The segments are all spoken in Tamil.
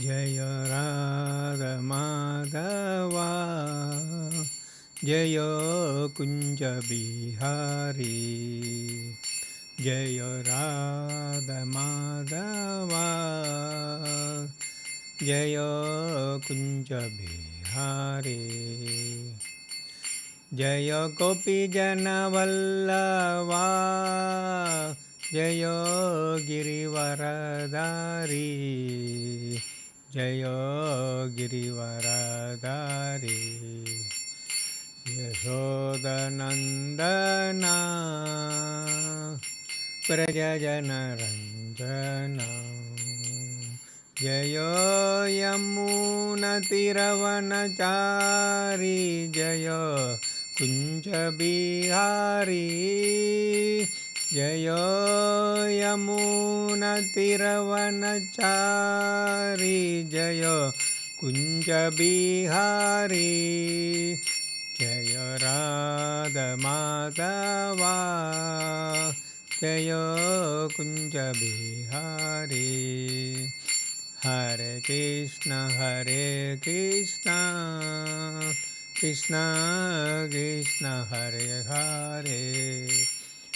जय राधमाधवा जय कुञ्जबिहारी जय राधमाधवा जय कुञ्जबिहारी जय गोपीजनवल्लवा जय गिरिवरदारी जय गिरिवरदारी। यशोदनन्दना प्रजनरञ्जना जय यमुनतिरवनचारी जय कुञ्जबिहारी यमुनतिरवनचारी जय कुञ्जबिहारी। जय राधमाधवा। जय कुञ्जबिहारी। हरे कृष्ण हरे कृष्ण। कृष्ण कृष्ण हरे हरे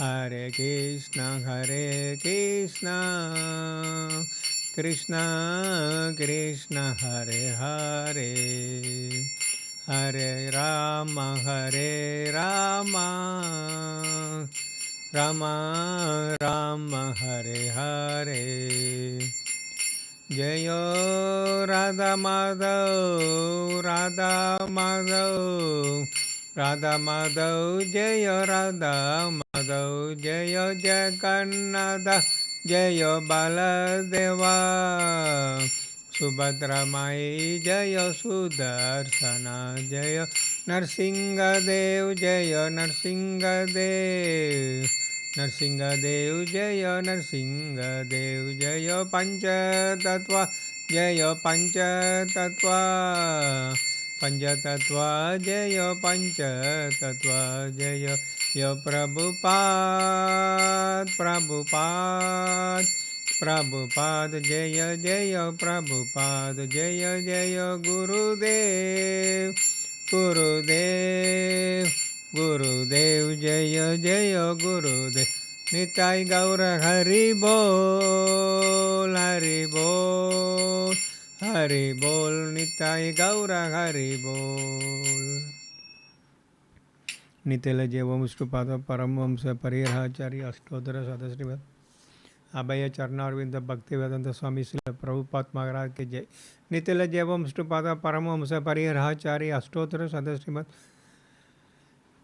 हरे कृष्ण हरे कृष्ण कृष्ण कृष्ण हरे हरे हरे राम हरे राम राम राम हरे हरे जय राधा माधव राधा माधव राधा माधव जय राधा माधव जय जगन्नाथ जय बालदेवा सुभद्रमाई जय सुदर्शन जय नरसिंहदेव जय नरसिंहदेव नरसिंहदेव जय नरसिंहदेव जय पंचतत्व जय पंचतत्व पंचतत्व जय पंचतत्व जय य प्रभुपाद प्रभुपाद प्रभुपाद जय जय प्रभुपाद जय जय गुरुदेव गुरुदेव गुरुदेव जय जय गुरुदेव निताई गौर हरि बोल हरि बोल हरि बोल निताई गौर हरि बोल नितेल जेवम विष्णुपाद परमवंश परिहराचार्य अष्टोत्तर सदश्रीमद अभय चरणारविंद भक्ति वेदांत स्वामी श्री प्रभुपाद महाराज के जय। नितिल जैवम विष्णुपाद परमहंस परिहराचार्य अष्टोत्तर सदश्रीमद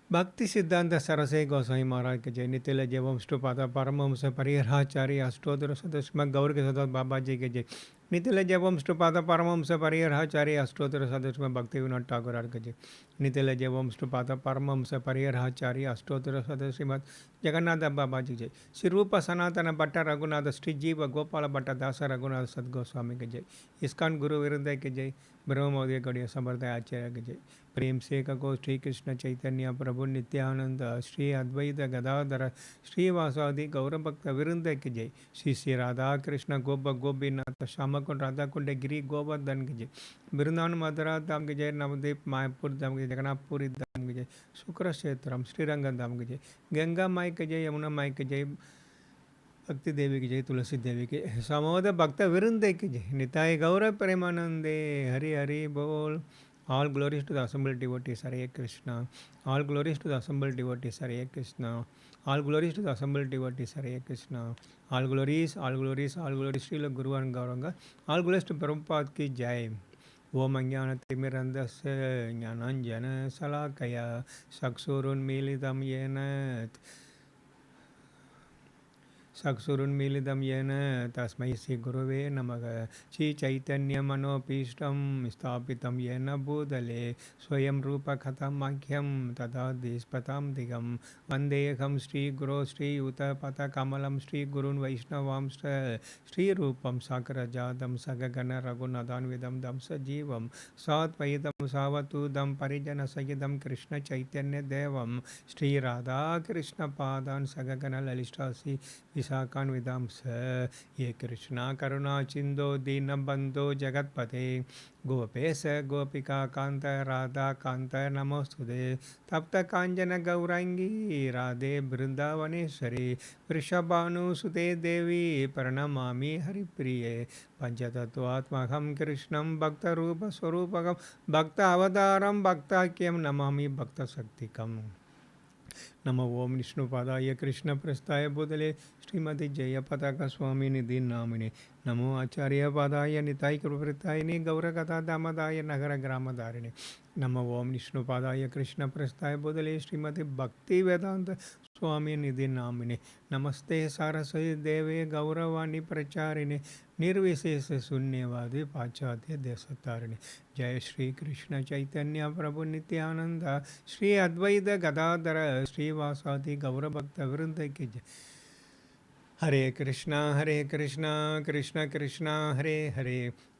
भक्ति सिद्धांत सरसे गोसाई महाराज के जय। नितिल जैवम विष्णुपाद परमहंस परिहराचार्य अष्टोत्तर सदस्यमद गौर के सदस्य बाबा जी के जय। नितिल जैवम विष्णुपाद परमहंस परिहराचार्य अष्टोत्तर सदस्यमद भक्ति विनोद ठाकुर जय नितिल जैवम विष्णुपाद परमहंस परिहराचार्य अष्टोत्तर सदस्यमद जगन्नाथ बाबा जी जय। श्री रूप सनातन भट्ट रघुनाथ श्री जीव गोपाल भट्ट दास रघुनाथ सदगोस्वामी के जय। इसकान गुरु विरुद्ध के जय। ब्रह्मोदय गौड़िया समर्थ आचार्य के जय। प्रेम से को श्री कृष्ण चैतन्य प्रभु नित्यानंद श्री अद्वैत गदाधर श्रीवासादि गौरभक्त विरुद्ध के जय। श्री श्री राधा कृष्ण गोप गोपीनाथ श्यामकुंड राधा कुंड गिरी गोवर्धन की जय। वृंदावन मधुरा धाम की जय, नवदीप, मायापुर धाम के जगन्नाथपुरी धाम की जय शुक्र क्षेत्रम श्रीरंगन धाम की जय, गंगा माई की जय, यमुना माई की जय, भक्ति देवी की जय, तुलसी देवी के समोद भक्त विरुंदे की जय निताय गौरव प्रेमानंदे, हरि हरि बोल। All glories to the assembled devotees, Hare Krishna. All glories to the assembled devotees, Hare Krishna. All glories to the assembled devotees, Hare Krishna. All glories, all glories, all glories, Srila Guru and Gauranga. All glories to Prabhupada ki Jai. ஓம் அஞ்ஞானத்திமிரந்தச ஞானாஞ்சன சலாக்கயா சக்ஷுருன்மீலிதம் ஏன चक्षुरुन्मीलितं येन तस्मै श्रीगुरवे नमः। श्रीचैतन्यमनोपीष्टं स्थापितं येन भूतले, स्वयं रूपकथमख्यं तथा देस्पतां दिगं। वन्देऽहं श्रीगुरो श्रीयुतपथकमलं श्रीगुरून् वैष्णवांश्च, श्रीरूपं साकरजातं सगगणरघुनदान्विदं दं सजीवं साद्वैतं सावतूदं परिजनसहितं कृष्णचैतन्यदेवं। श्रीराधाकृष्णपादान् सगगणललिष्टासि विशाखान् विदांस ये कृष्णा करुणा चिन्दो दीनबन्धो जगत्पते। गोपेश, गोपिका, कान्त, राधा, कान्त नमोऽस्तुते तप्तकाञ्चन गौराङ्गी, राधे, बृन्दावनेश्वरी, वृषभानुसुते देवी, प्रणमामि हरिप्रिये। पञ्चतत्त्वात्मकं कृष्णं भक्तरूपस्वरूपकं भक्त अवतारं भक्ताख्यं नमामि भक्तशक्तिकम्। नमो ओम विष्णुपादाय कृष्णप्रस्थाय भूतले श्रीमती जयपताका स्वामी निधि नामिने नमो आचार्यपादाय निताय कृपृतायिने गौरकथा दामदाय नगर ग्रामधारिणे नमो ओम विष्णुपादाय कृष्णप्रस्थाय भूतले श्रीमती भक्ति वेदांत स्वामी निधि नामिने नमस्ते सारस्वती देवे गौरवाणी प्रचारिणे निर्विशेष शून्यवादी पाश्चात्य देशतारिणे जय श्री कृष्ण चैतन्य प्रभु नित्यानंद श्री अद्वैत गदाधर श्रीवासादि गौरभक्त वृंद की जय हरे कृष्णा हरे कृष्णा कृष्ण कृष्णा हरे हरे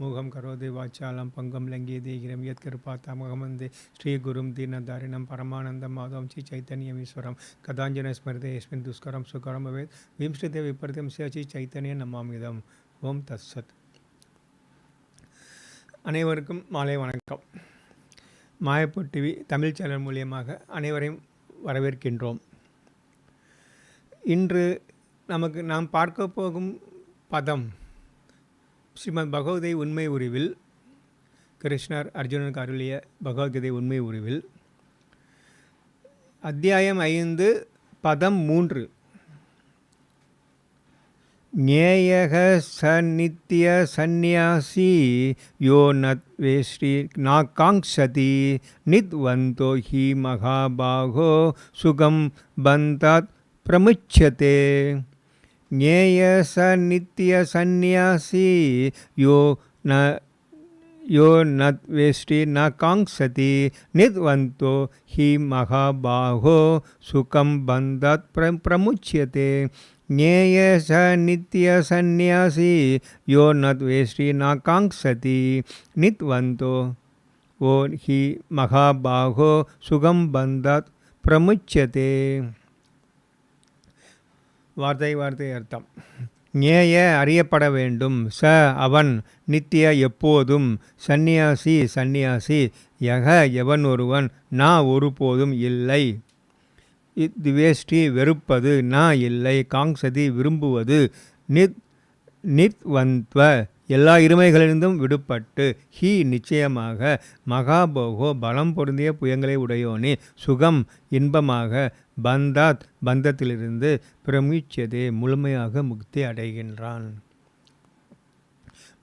மூகம் கரோதி வாச்சாலம் பங்கம் லங்கி தீகிரம் யத் கிருபா தமகமந்தே ஸ்ரீ குரும் தீனதாரிணம் பரமானந்தம் மாதவம் ஸ்ரீ சைத்தன்யம் ஈஸ்வரம் கதாஞ்சன ஸ்மிருதே யஸ்மின் துஷ்கரம் சுகரம் அவேத் விம்ஸ்ருதே விபரிதம் ஸ்ரீ சைத்தன்ய நம்மாமிதம் ஓம் தத்சத். அனைவருக்கும் மாலை வணக்கம். மாயப்பூர் டிவி தமிழ் சேனல் மூலியமாக அனைவரையும் வரவேற்கின்றோம். இன்று நமக்கு நாம் பார்க்க போகும் பதம் ஸ்ரீமத் பகவதை உண்மை உருவில் கிருஷ்ணர் அர்ஜுனனுக்கு அருளிய பகவத்கீதை உண்மை உருவில் அத்தியாயம் ஐந்து பதம் மூன்று. ஞேயக சநித்திய சந்நியாசி யோ நத்வே ஸ்ரீ நாகாங்ஷதி நித்வந்தோ ஹி மகாபாகோ சுகம் பந்தாத் பிரமுச்சதே. ज्ञेय स नित्य सन्यासी यो न यो न वेष्टि न काङ्क्षति। निद्वन्तो हि महाबाहो सुखं बन्धात् प्र, प्रमुच्यते। ज्ञेय स नित्य सन्यासी यो न वेष्टि न काङ्क्षति। नित्वन्तो वो हि महाबाहो सुखं बन्धात् प्रमुच्यते। வார்த்தை வார்த்தை அர்த்தம். ஞேய அறியப்பட வேண்டும். ச அவன் நித்திய எப்போதும். சந்நியாசி சந்நியாசி. யக எவன் ஒருவன்? நான் ஒருபோதும் இல்லை. திவேஷ்டி வெறுப்பது நான் இல்லை. காங்சதி விரும்புவது. நித் நித்வந்த்வ எல்லா இருமைகளிலிருந்தும் விடுபட்டு. ஹி நிச்சயமாக. மகாபோகோ பலம் பொருந்திய புயங்களை உடையோனே. சுகம் இன்பமாக. பந்தாத் பந்தத்திலிருந்து பிரமிச்சதே முழுமையாக முக்தி அடைகின்றான்.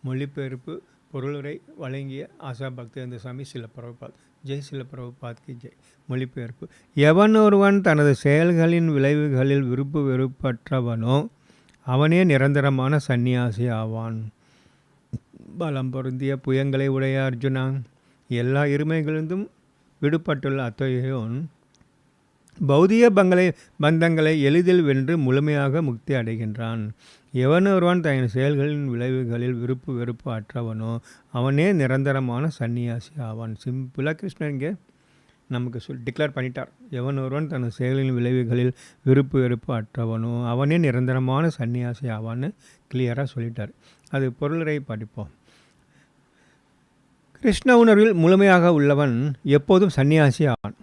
மொழிபெயர்ப்பு பொருளுரை வழங்கிய ஆசா பக்தேந்திர சுவாமி சில பிரபுபாத் ஜெய் சில பிரபுபாத் கி ஜெய். மொழிபெயர்ப்பு. எவன் ஒருவன் தனது செயல்களின் விளைவுகளில் விருப்பு வெறுப்பற்றவனோ அவனே நிரந்தரமான சந்நியாசி ஆவான். பலம் பொருந்திய புயங்களை உடைய அர்ஜுனா எல்லா இருமைகளிலிருந்தும் விடுபட்டுள்ள அத்தகையோன் பௌதிக பங்களை பந்தங்களை எளிதில் வென்று முழுமையாக முக்தி அடைகின்றான். எவன் ஒருவன் தன் செயல்களின் விளைவுகளில் விருப்பு வெறுப்பு அற்றவனோ அவனே நிரந்தரமான சன்னியாசி ஆவான். சிம்பிளாக கிருஷ்ணன் இங்கே நமக்கு சொல் டிக்ளேர் பண்ணிட்டார். எவன் ஒருவன் தன் செயலின் விளைவுகளில் விருப்பு வெறுப்பு அற்றவனோ அவனே நிரந்தரமான சன்னியாசி ஆவான்னு கிளியராக சொல்லிட்டார். அது பொருளரை படிப்போம். கிருஷ்ண உணர்வில் முழுமையாக உள்ளவன் எப்போதும் சன்னியாசி ஆவான்.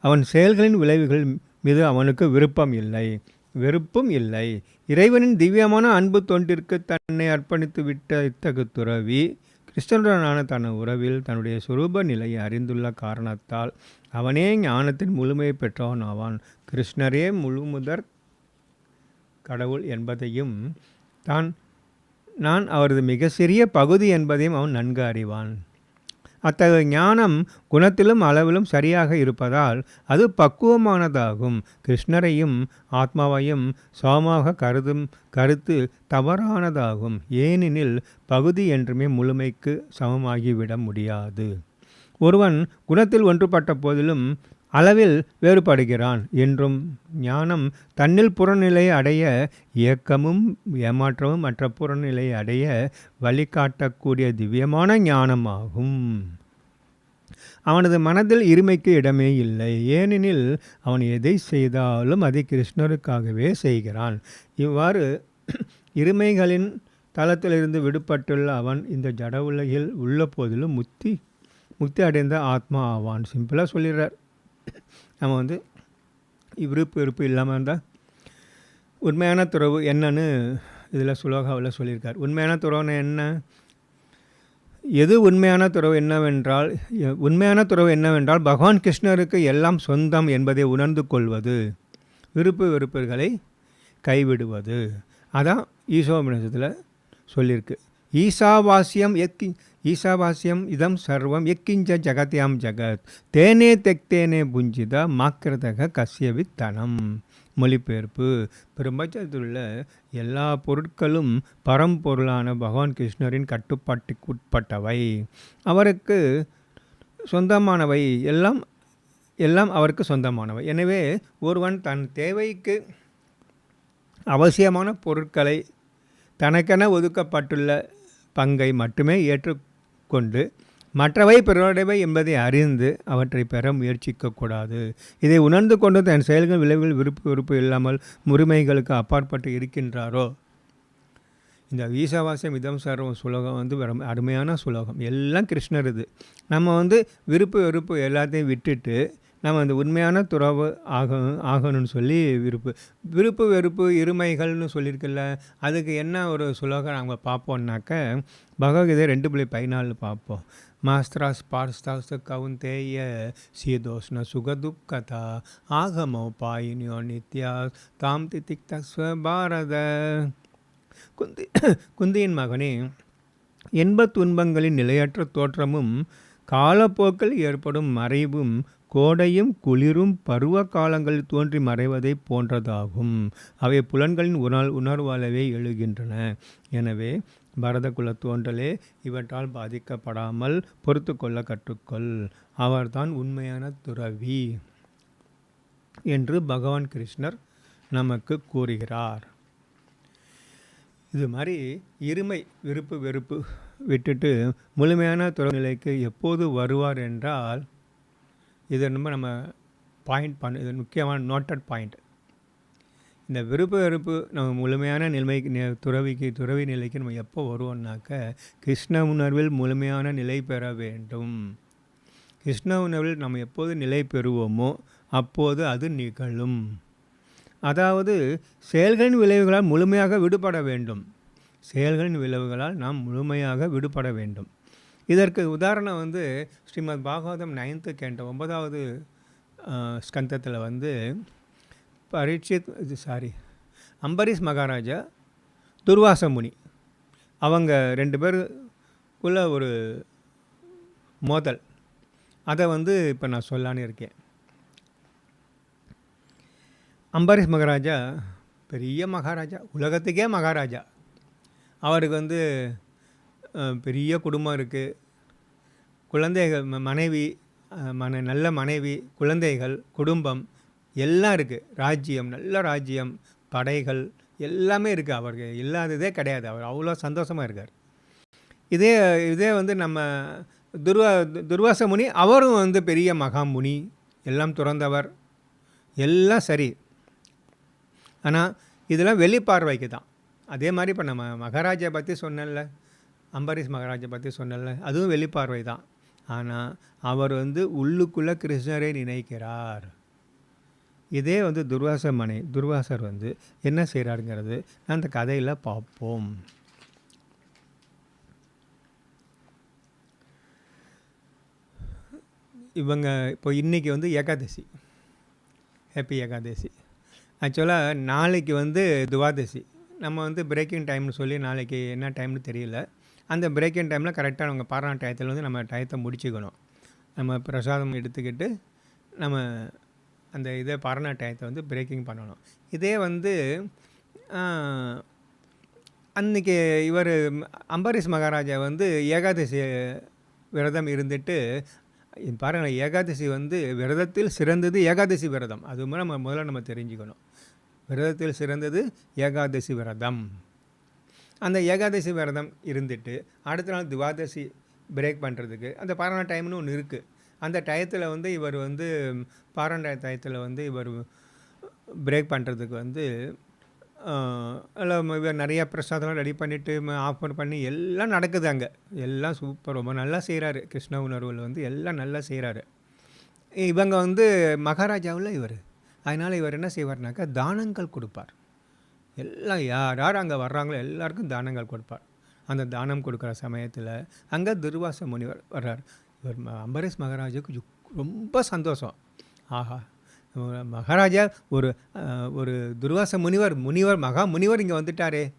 அவன் செயல்களின் விளைவுகள் மீது அவனுக்கு விருப்பம் இல்லை. வெறுப்பும் இல்லை. இறைவனின் திவ்யமான அன்பு தொண்டிற்கு தன்னை அர்ப்பணித்து விட்ட இத்தகு துறவி கிருஷ்ணனுடனான தன் உறவில் தன்னுடைய சுரூப நிலையை அறிந்துள்ள காரணத்தால் அவனே ஞானத்தின் முழுமையை பெற்றவன் ஆவான். கிருஷ்ணரே முழுமுதற் கடவுள் என்பதையும் தான் நான் அவரது மிக சிறிய பகுதி என்பதையும் அவன் நன்கு அறிவான். அத்தகைய ஞானம் குணத்திலும் அளவிலும் சரியாக இருப்பதால் அது பக்குவமானதாகும். கிருஷ்ணரையும் ஆத்மாவையும் சமமாக கருதும் கருத்து தவறானதாகும். ஏனெனில் பகுதி என்றுமே முழுமைக்கு சமமாகிவிட முடியாது. ஒருவன் குணத்தில் ஒன்றுபட்ட போதிலும் அளவில் வேறுபடுகிறான் என்றும் ஞானம் தன்னில் புறநிலை அடைய இயக்கமும் ஏமாற்றமும் மற்ற புறநிலையை அடைய வழிகாட்டக்கூடிய திவ்யமான ஞானமாகும். அவனது மனதில் இருமைக்கு இடமே இல்லை. ஏனெனில் அவன் எதை செய்தாலும் அதை கிருஷ்ணருக்காகவே செய்கிறான். இவ்வாறு இருமைகளின் தளத்திலிருந்து விடுபட்டுள்ள அவன் இந்த ஜட உலகில் உள்ள போதிலும் முத்தி முக்தி அடைந்த ஆத்மா ஆவான். சிம்பிளாக சொல்லிடுறார். நம்ம வந்து விருப்பு வெறுப்பு இல்லாமல் இருந்தால் உண்மையான துறவு என்னன்னு இதில் சுலோகாவில் சொல்லியிருக்கார். உண்மையான துறவுன்னு என்ன? எது உண்மையான துறவு என்னவென்றால் உண்மையான துறவு என்னவென்றால் பகவான் கிருஷ்ணருக்கு எல்லாம் சொந்தம் என்பதை உணர்ந்து கொள்வது விருப்பு வெறுப்புகளை கைவிடுவது. அதான் ஈசோபனிஷத்தில் சொல்லியிருக்கு. ஈசாவாஸ்யம் எக்கி ஈசாவாஸ்யம் இதம் சர்வம் எக்கிஞ்ச ஜகத்யாம் ஜகத். தேனே தெக்தேனே புஞ்சித மாக்கிரதக கசியவித்தனம். மொழிபெயர்ப்பு. பிரபஞ்சத்தில் உள்ள எல்லா பொருட்களும் பரம்பொருளான பகவான் கிருஷ்ணரின் கட்டுப்பாட்டுக்கு உட்பட்டவை அவருக்கு சொந்தமானவை எல்லாம் எல்லாம் அவருக்கு சொந்தமானவை. எனவே ஒருவன் தன் தேவைக்கு அவசியமான பொருட்களை தனக்கென ஒதுக்கப்பட்டுள்ள பங்கை மட்டுமே ஏற்றுக்கொண்டு மற்றவை பிறருடையவை என்பதை அறிந்து அவற்றை பெற முயற்சிக்கக்கூடாது. இதை உணர்ந்து கொண்டு தன் செயல்கள் விளைவுகள் விருப்பு விருப்பு இல்லாமல் முறைமைகளுக்கு அப்பாற்பட்டு இருக்கின்றாரோ? இந்த ஈசாவாசியம் இதம் சர்வம் சுலோகம் வந்து அருமையான சுலோகம். எல்லாம் கிருஷ்ணர் இது. நம்ம வந்து விருப்பு வெறுப்பு எல்லாத்தையும் விட்டுட்டு நம்ம அந்த உண்மையான துறவு ஆக ஆகணும்னு சொல்லி விருப்பு விருப்பு வெறுப்பு இருமைகள்னு சொல்லியிருக்குல்ல அதுக்கு என்ன ஒரு சுலோகம் நாங்கள் பார்ப்போம்னாக்க பகவத்கீதை ரெண்டு புள்ளி பதினாலு பார்ப்போம். மாஸ்திராஸ் பார்ஸ்தாஸ் கவுந்தேய சீதோஷ்ண சுகதுக்கதா ஆகமோ பாயினியோ நித்யா தாம் திதிக்தஸ்வ பாரத. குந்தி குந்தியின் மகனே இன்பத் துன்பங்களின் நிலையற்ற தோற்றமும் காலப்போக்கில் ஏற்படும் மறைவும் கோடையும் குளிரும் பருவ காலங்களில் தோன்றி மறைவதைப் போன்றதாகும். அவை புலன்களின் உணர் உணர்வாலவே எழுகின்றன. எனவே பரத குலத் தோன்றலே இவற்றால் பாதிக்கப்படாமல் பொறுத்து கொள்ள கற்றுக்கொள். அவர்தான் உண்மையான துறவி என்று பகவான் கிருஷ்ணர் நமக்கு கூறுகிறார். இது மாதிரி இருமை விருப்பு வெறுப்பு விட்டுட்டு முழுமையான துறைநிலைக்கு எப்போது வருவார் என்றால் இது என்னமோ நம்ம பாயிண்ட் பண்ண இது முக்கியமான நோட்டட் பாயிண்ட் இந்த விருப்ப வெறுப்பு நம்ம முழுமையான நிலைமைக்கு துறவிக்கு துறவி நிலைக்கு நம்ம எப்போ வருவோம்னாக்க கிருஷ்ண உணர்வில் முழுமையான நிலை பெற வேண்டும். கிருஷ்ண உணர்வில் நம்ம எப்போது நிலை பெறுவோமோ அப்போது அது நிகழும். அதாவது செயல்களின் விளைவுகளால் முழுமையாக விடுபட வேண்டும். செயல்களின் விளைவுகளால் நாம் முழுமையாக விடுபட வேண்டும். இதற்கு உதாரணம் வந்து ஸ்ரீமத் பாகவதம் நைன்த்து கேண்ட ஒன்பதாவது ஸ்கந்தத்தில் வந்து பரீட்சித் இது சாரி அம்பரீஷ் மகாராஜா துர்வாச முனி. அவங்க ரெண்டு பேருக்குள்ள ஒரு மோதல். அதை வந்து இப்போ நான் சொல்லான்னு இருக்கேன். அம்பரீஷ் மகாராஜா பெரிய மகாராஜா உலகத்துக்கே மகாராஜா. அவருக்கு வந்து பெரிய குடும்பம் இருக்குது குழந்தைகள் மனைவி மன நல்ல மனைவி குழந்தைகள் குடும்பம் எல்லாம் இருக்குது ராஜ்யம் நல்ல ராஜ்யம் படைகள் எல்லாமே இருக்குது அவருக்கு இல்லாததே கிடையாது. அவர் அவ்வளோ சந்தோஷமாக இருக்கார். இதே இதே வந்து நம்ம துர்வா துர்வாச முனி அவரும் வந்து பெரிய மகாமுனி எல்லாம் துறந்தவர். எல்லாம் சரி. ஆனால் இதெல்லாம் வெளிப்பார்வைக்கு தான். அதே மாதிரி இப்போ நம்ம மகாராஜா பற்றி சொன்னேன்ல. அம்பரீஷ் மகாராஜை பற்றி சொன்னல அதுவும் வெளிப்பார்வை தான். ஆனால் அவர் வந்து உள்ளுக்குள்ளே கிருஷ்ணரை நினைக்கிறார். இதே வந்து துர்வாச மனை துர்வாசர் வந்து என்ன செய்கிறாருங்கிறது அந்த கதையில் பார்ப்போம். இவங்க இப்போ இன்றைக்கி வந்து ஏகாதசி ஹாப்பி ஏகாதசி. ஆக்சுவலாக நாளைக்கு வந்து துவாதசி. நம்ம வந்து பிரேக்கிங் டைம்னு சொல்லி நாளைக்கு என்ன டைம்னு தெரியல. அந்த பிரேக்கிங் டைமில் கரெக்டாக நம்ம பாராயண டயத்தில் வந்து நம்ம டயத்தை முடிச்சுக்கணும். நம்ம பிரசாதம் எடுத்துக்கிட்டு நம்ம அந்த இதை பாராயண டயத்தை வந்து பிரேக்கிங் பண்ணணும். இதே வந்து அன்றைக்கி இவர் அம்பரீஷ் மகாராஜா வந்து ஏகாதசி விரதம் இருந்துட்டு பாருங்கள் ஏகாதசி வந்து விரதத்தில் சிறந்தது ஏகாதசி விரதம். அது மாதிரி நம்ம முதல்ல நம்ம தெரிஞ்சுக்கணும். விரதத்தில் சிறந்தது ஏகாதசி விரதம். அந்த ஏகாதசி விரதம் இருந்துட்டு அடுத்த நாள் துவாதசி பிரேக் பண்ணுறதுக்கு அந்த பாராயண டைம்னு ஒன்று இருக்குது அந்த டயத்தில் வந்து இவர் வந்து பாராயண டயத்தில் வந்து இவர் பிரேக் பண்ணுறதுக்கு வந்து எல்லாம் இவர் நிறையா பிரசாதம்லாம் ரெடி பண்ணிவிட்டு ஆஃபர் பண்ணி எல்லாம் நடக்குது அங்கே. எல்லாம் சூப்பர் ரொம்ப நல்லா செய்கிறாரு கிருஷ்ண உணர்வில் வந்து எல்லாம் நல்லா செய்கிறாரு இவங்க வந்து மகாராஜாவில் இவர். அதனால் இவர் என்ன செய்வார்னாக்கா தானங்கள் கொடுப்பார். எல்லாம் யார் யார் அங்கே வர்றாங்களோ எல்லாருக்கும் தானங்கள் கொடுப்பார். அந்த தானம் கொடுக்குற சமயத்தில் அங்கே துர்வாச முனிவர் வர்றார். இவர் ம- அம்பரீஷ் மகாராஜாவுக்கு ரொம்ப சந்தோஷம். ஆஹா மகாராஜா ஒரு ஒரு துர்வாச முனிவர் முனிவர் மகா முனிவர் இங்கே வந்துட்டாரே.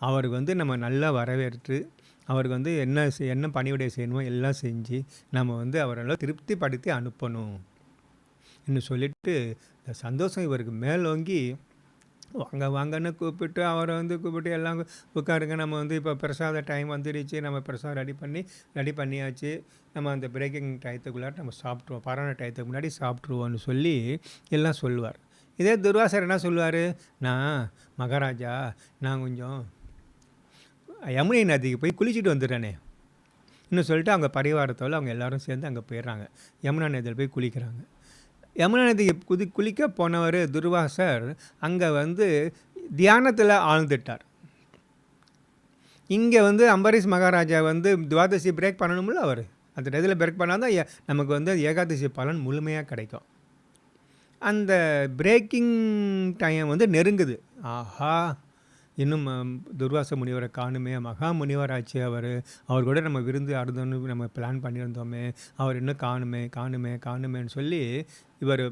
அவருக்கு வந்து நம்ம நல்லா வரவேற்று அவருக்கு வந்து என்ன என்ன பணிவிடை செய்யணுமோ எல்லாம் செஞ்சு நம்ம வந்து அவரெல்லாம் திருப்திப்படுத்தி அனுப்பணும். என்று சொல்லிட்டு இந்த சந்தோஷம் இவருக்கு மேலோங்கி வாங்க வாங்கன்னு கூப்பிட்டு அவரை வந்து கூப்பிட்டு எல்லாம் உட்காருங்க. நம்ம வந்து இப்போ பிரசாத டைம் வந்துடுச்சு நம்ம பிரசாதம் ரெடி பண்ணி ரெடி பண்ணியாச்சு. நம்ம அந்த பிரேக்கிங் டயத்துக்குள்ளார நம்ம சாப்பிட்ருவோம் பராண டயத்துக்கு முன்னாடி சாப்பிட்ருவோம்னு சொல்லி எல்லாம் சொல்லுவார். இதே துர்வாசர் என்ன சொல்லுவார்? நான் மகாராஜா நான் கொஞ்சம் யமுனை நதிக்கு போய் குளிச்சுட்டு வந்துடுறேனே. இன்னும் சொல்லிட்டு அவங்க பரிவாரத்தோடு அவங்க எல்லாரும் சேர்ந்து அங்கே போயிடுறாங்க. யமுனா நதியில் போய் குளிக்கிறாங்க. யமுனா நதிக்கு குதி குளிக்க போனவர் துர்வாசர் அங்கே வந்து தியானத்தில் ஆழ்ந்துட்டார். இங்கே வந்து அம்பரீஷ் மகாராஜா வந்து துவாதசி பிரேக் பண்ணணும்ல அவர். அந்த இதில் பிரேக் பண்ணால் தான் நமக்கு வந்து ஏகாதசி பலன் முழுமையாக கிடைக்கும். அந்த பிரேக்கிங் டைம் வந்து நெருங்குது. ஆஹா! இன்னும் துர்வாச முனிவரை காணுமே. மகா முனிவராச்சு அவர். அவர் கூட நம்ம விருந்து ஆடுதோன்னு நம்ம பிளான் பண்ணியிருந்தோமே. அவர் இன்னும் காணுமே காணுமே காணுமேன்னு சொல்லி இவர்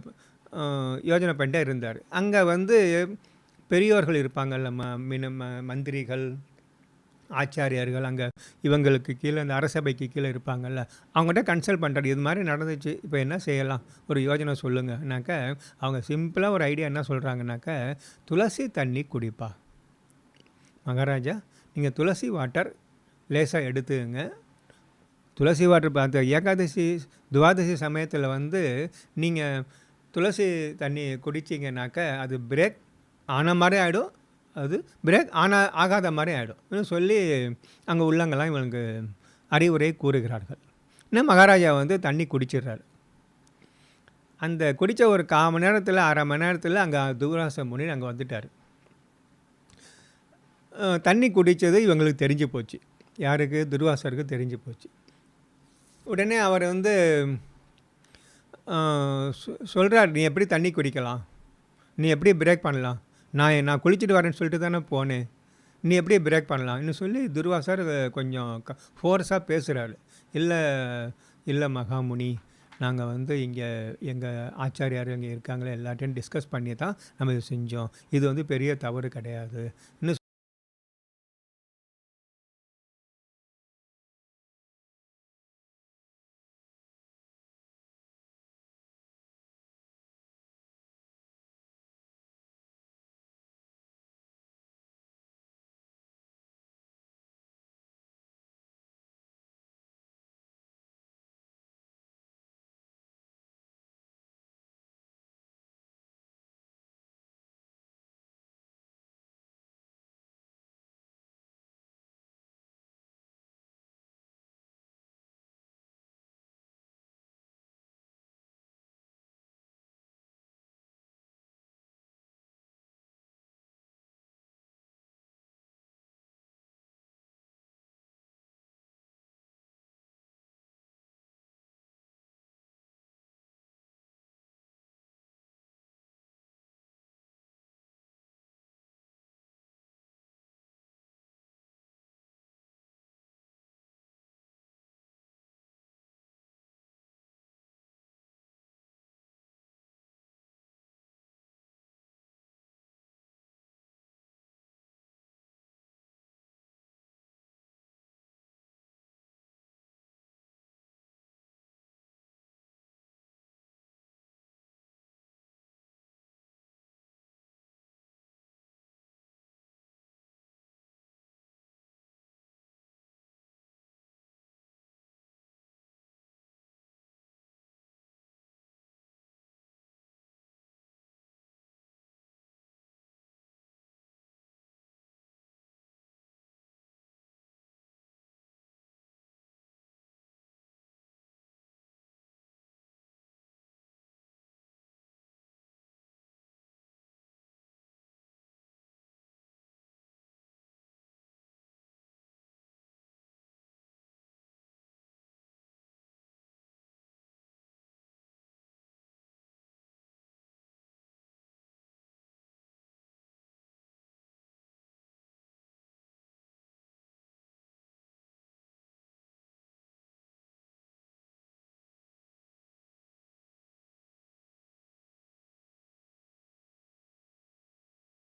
யோஜனை பண்ணிட்டே இருந்தார். அங்கே வந்து பெரியோர்கள் இருப்பாங்கல்ல ம மின ம மந்திரிகள் ஆச்சாரியார்கள் அங்கே இவங்களுக்கு கீழே இந்த அரசபைக்கு கீழே இருப்பாங்கல்ல அவங்ககிட்ட கன்சல்ட் பண்ணுறாரு இது மாதிரி நடந்துச்சு இப்போ என்ன செய்யலாம்? ஒரு யோஜனை சொல்லுங்கனாக்க அவங்க சிம்பிளாக ஒரு ஐடியா என்ன சொல்கிறாங்கனாக்க துளசி தண்ணி குடிப்பா. மகாராஜா நீங்கள் துளசி வாட்டர் லேசாக எடுத்துங்க துளசி வாட்டர் பார்த்து ஏகாதசி துவாதசி சமயத்தில் வந்து நீங்கள் துளசி தண்ணி குடிச்சிங்கனாக்க அது பிரேக் ஆன மாதிரி ஆகிடும் அது பிரேக் ஆனா ஆகாத மாதிரி ஆகிடும் சொல்லி அங்கே உள்ளவங்கெல்லாம் இவங்களுக்கு அறிவுரை கூறுகிறார்கள். இன்னும் மகாராஜா வந்து தண்ணி குடிச்சிடுறாரு. அந்த குடித்த ஒரு கால் மணி நேரத்தில் அரை மணி நேரத்தில் அங்கே தூராச முனி அங்கே வந்துட்டார். தண்ணி குடித்தது இவங்களுக்கு தெரிஞ்சு போச்சு. யாருக்கு? துர்வாசருக்கு தெரிஞ்சு போச்சு. உடனே அவர் வந்து சொல்கிறார் நீ எப்படி தண்ணி குடிக்கலாம்? நீ எப்படி பிரேக் பண்ணலாம்? நான் நான் குளிச்சுட்டு வரேன்னு சொல்லிட்டு தானே போனேன். நீ எப்படி பிரேக் பண்ணலாம்னு சொல்லி சொல்லி துர்வாசர் கொஞ்சம் க ஃபோர்ஸாக பேசுகிறாரு இல்லை இல்லை மகாமுனி நாங்கள் வந்து இங்கே எங்கள் ஆச்சாரியார் இங்கே இருக்காங்களே எல்லாத்தையும் டிஸ்கஸ் பண்ணி தான் நம்ம இது செஞ்சோம். இது வந்து பெரிய தவறு கிடையாது. இன்னும்